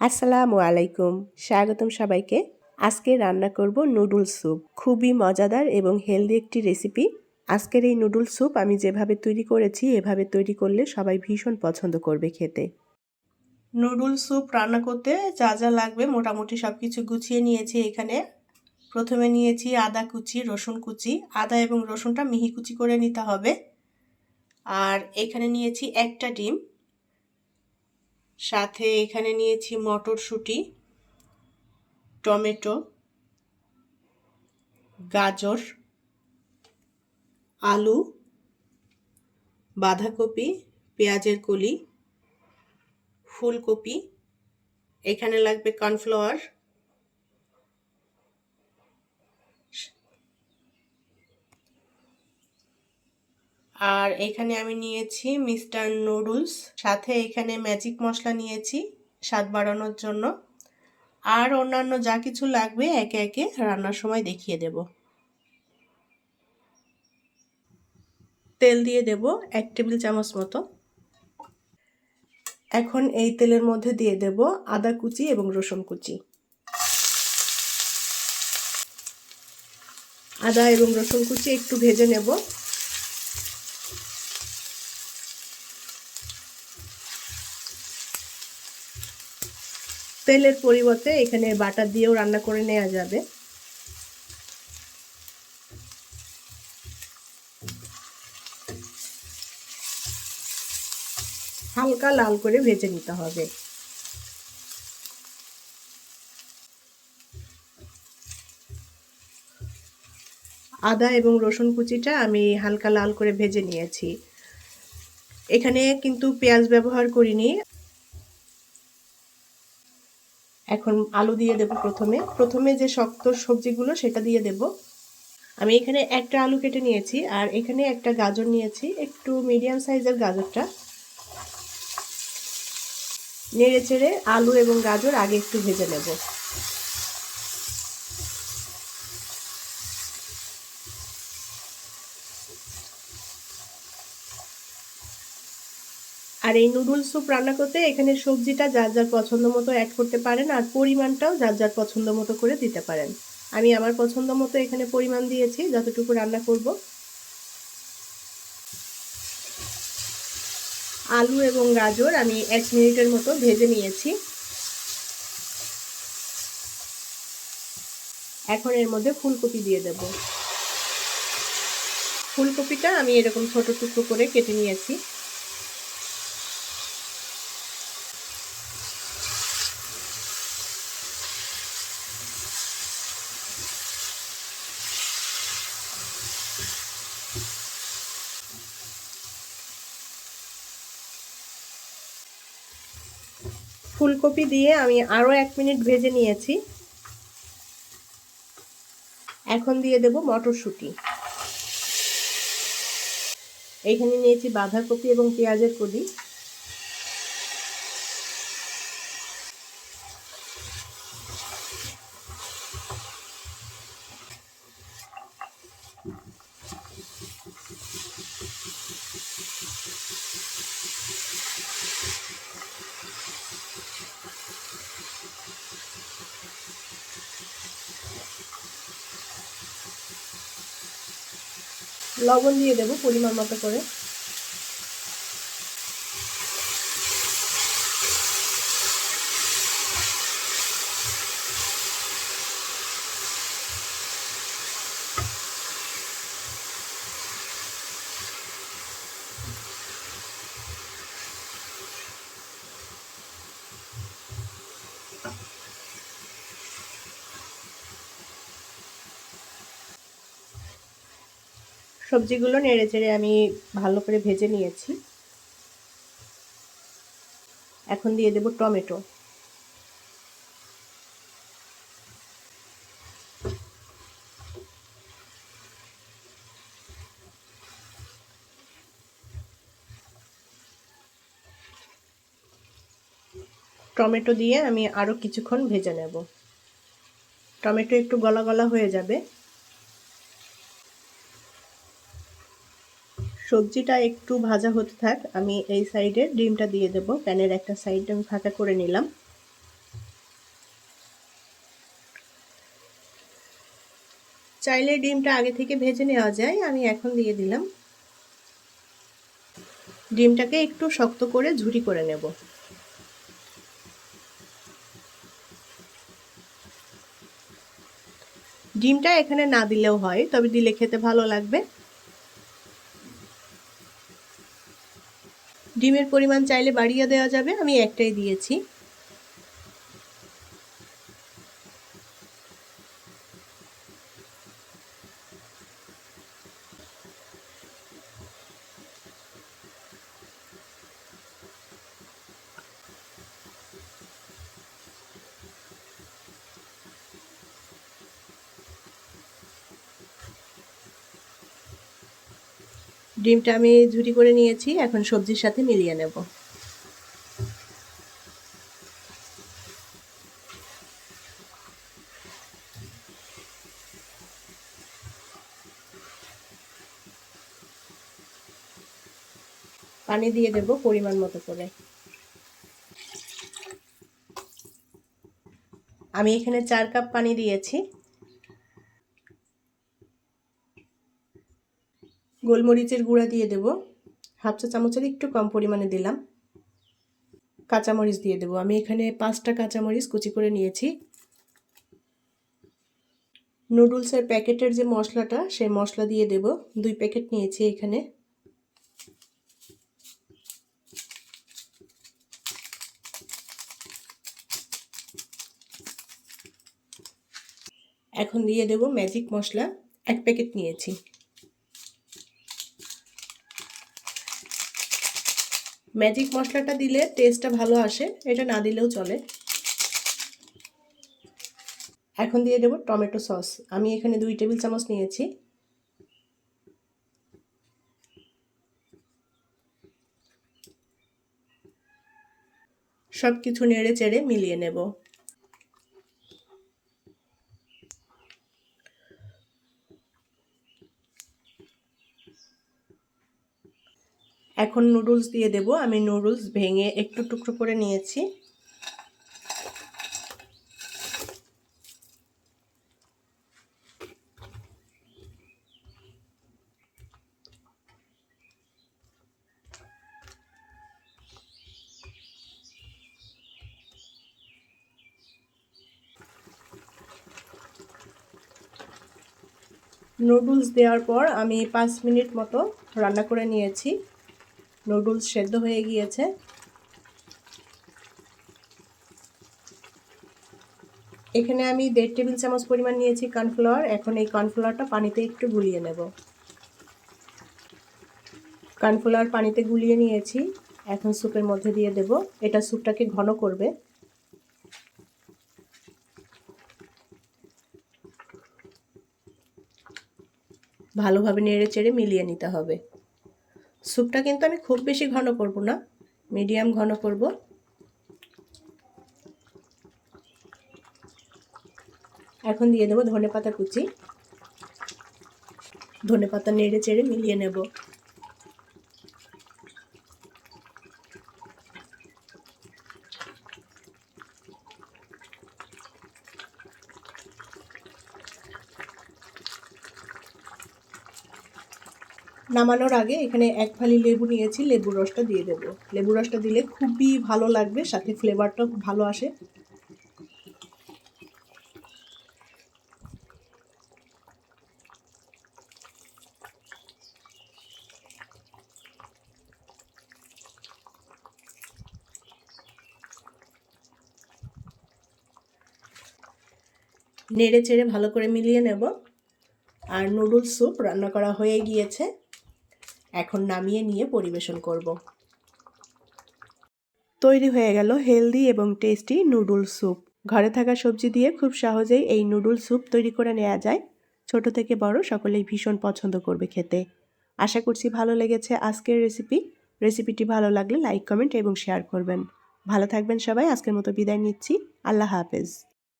আসসালামু আলাইকুম। স্বাগতম সবাইকে। আজকে রান্না করব নুডল স্যুপ। খুবই মজাদার এবং হেলদি একটি রেসিপি। আজকের এই নুডল স্যুপ আমি যেভাবে তৈরি করেছি, এভাবে তৈরি করলে সবাই ভীষণ পছন্দ করবে খেতে। নুডল স্যুপ রান্না করতে যা যা লাগবে মোটামুটি সব কিছু গুছিয়ে নিয়েছি এখানে। প্রথমে নিয়েছি আদা কুচি, রসুন কুচি। আদা এবং রসুনটা মিহি কুচি করে নিতে হবে। আর এখানে নিয়েছি একটা ডিম। সাথে এখানে নিয়েছি মটরশুঁটি টমেটো গাজর আলু বাঁধাকপি পেঁয়াজের কলি ফুলকপি এখানে লাগবে কর্নফ্লাওয়ার আর এখানে আমি নিয়েছি মিস্টার নুডলস, সাথে এখানে ম্যাজিক মশলা নিয়েছি স্বাদ বাড়ানোর জন্য। আর অন্যান্য যা কিছু লাগবে একে একে রান্নার সময় দেখিয়ে দেব। তেল দিয়ে দেব এক টেবিল চামচ মতো। এখন এই তেলের মধ্যে দিয়ে দেব আদা কুচি এবং রসুন কুচি। আদা এবং রসুন কুচি একটু ভেজে নেব। তেলের পরিবর্তে এখানে বাটার দিয়েও রান্না করে নেওয়া যাবে। হালকা লাল করে ভেজে নিতে হবে। আদা এবং রসুন কুচিটা আমি হালকা লাল করে ভেজে নিয়েছি। এখানে কিন্তু পেঁয়াজ ব্যবহার করিনি এখন আলু দিয়ে দেব প্রথমে। প্রথমে যে শক্ত সবজিগুলো, সেটা দিয়ে দেব। আমি এখানে একটা আলু কেটে নিয়েছি, আর এখানে একটা গাজর নিয়েছি, একটু মিডিয়াম সাইজের গাজরটা। নেড়ে চেড়ে আলু এবং গাজর আগে একটু ভেজে নেব। আর এই নুডলস স্যুপ রান্না করতে এখানে সবজিটা যার যার পছন্দ মতো অ্যাড করতে পারেন আর পরিমাণটাও যার যার পছন্দ মতো করে দিতে পারেন। আমি আমার পছন্দ মতো এখানে পরিমাণ দিয়েছি, যতটুকু রান্না করব। আলু এবং গাজর আমি এক মিনিটের মতো ভেজে নিয়েছি। এখন এর মধ্যে ফুলকপি দিয়ে দেব। ফুলকপিটা আমি এরকম ছোট টুকরো করে কেটে নিয়েছি। ফুলকপি দিয়ে আমি আরও এক মিনিট ভেজে নিয়েছি। এখন দিয়ে দেব মটরশুঁটি। এখানে নিয়েছি বাঁধাকপি এবং পেঁয়াজের কলি। লবণ দিয়ে দেবো পরিমাণ মতো করে। সবজিগুলো নেড়ে চেড়ে আমি ভালো করে ভেজে নিয়েছি। এখন দিয়ে দেব টমেটো। টমেটো দিয়ে আমি আরও কিছুক্ষণ ভেজে নেব। টমেটো একটু গলা গলা হয়ে যাবে। সবজিটা একটু ভাজা হতে থাক, আমি এই সাইডে ডিমটা দিয়ে দেব। প্যানের একটা সাইডটা আমি ফাঁকা করে নিলাম। চাইলে ডিমটা আগে থেকে ভেজে নেওয়া যায়, আমি এখন দিয়ে দিলাম। ডিমটাকে একটু শক্ত করে ঝুরি করে নেব। ডিমটা এখানে না দিলেও হয়, তবে দিলে খেতে ভালো লাগবে। ডিমের পরিমাণ চাইলে বাড়িয়ে দেওয়া যাবে। আমি একটাই দিয়েছি। ডিমটা আমি ঝুরি করে নিয়েছি, এখন সবজির সাথে মিলিয়ে নেব। পানি দিয়ে দেব পরিমাণ মতো করে। আমি এখানে চার কাপ পানি দিয়েছি। গোলমরিচের গুঁড়া দিয়ে দেব। হাফ চা চামচের একটু কম পরিমাণে দিলাম। কাঁচামরিচ দিয়ে দেবো। আমি এখানে পাঁচটা কাঁচামরিচ কুচি করে নিয়েছি। নুডলসের প্যাকেটের যে মশলাটা, সেই মশলা দিয়ে দেব। দুই প্যাকেট নিয়েছি এখানে। এখন দিয়ে দেব ম্যাজিক মশলা। এক প্যাকেট নিয়েছি। ম্যাজিক মশলাটা দিলে টেস্টটা ভালো আসে, এটা না দিলেও চলে। এখন দিয়ে দেবো টমেটো সস। আমি এখানে দুই টেবিল চামচ নিয়েছি। সব কিছু নেড়ে চেড়ে মিলিয়ে নেব। এখন নুডলস দিয়ে দেব। আমি নুডলস ভেঙে একটু টুকরো করে নিয়েছি। নুডলস দেওয়ার পর আমি পাঁচ মিনিট মতো রান্না করে নিয়েছি। নুডলস সেদ্ধ হয়ে গিয়েছে। এখানে আমি দেড় টেবিল চামচ পরিমাণ নিয়েছি কর্নফ্লাওয়ার। এখন এই কর্নফ্লাওয়ারটা পানিতে একটু গুলিয়ে নেব। কর্নফ্লাওয়ার পানিতে গুলিয়ে নিয়েছি। এখন স্যুপের মধ্যে দিয়ে দেব। এটা স্যুপটাকে ঘন করবে। ভালোভাবে নেড়ে চেড়ে মিলিয়ে নিতে হবে। স্যুপটা কিন্তু আমি খুব বেশি ঘন করব না, মিডিয়াম ঘন করব। এখন দিয়ে দেবো ধনে পাতা কুচি। ধনে পাতা নেড়ে চেড়ে মিলিয়ে নেব। নামানোর আগে এখানে এক ফালি লেবু নিয়েছি, লেবুর রসটা দিয়ে দেবো। লেবুর রসটা দিলে খুবই ভালো লাগবে, সাথে ফ্লেভারটাও খুব ভালো আসে। নেড়ে চেড়ে ভালো করে মিলিয়ে নেব। আর নুডলস স্যুপ রান্না করা হয়ে গিয়েছে। এখন নামিয়ে নিয়ে পরিবেশন করব। তৈরি হয়ে গেল হেলদি এবং টেস্টি নুডল স্যুপ। ঘরে থাকা সবজি দিয়ে খুব সহজেই এই নুডল স্যুপ তৈরি করে নেওয়া যায়। ছোট থেকে বড় সকলেই ভীষণ পছন্দ করবে খেতে। আশা করছি ভালো লেগেছে আজকের রেসিপি। রেসিপিটি ভালো লাগলে লাইক, কমেন্ট এবং শেয়ার করবেন। ভালো থাকবেন সবাই, আজকের মতো বিদায় নিচ্ছি। আল্লাহ হাফেজ।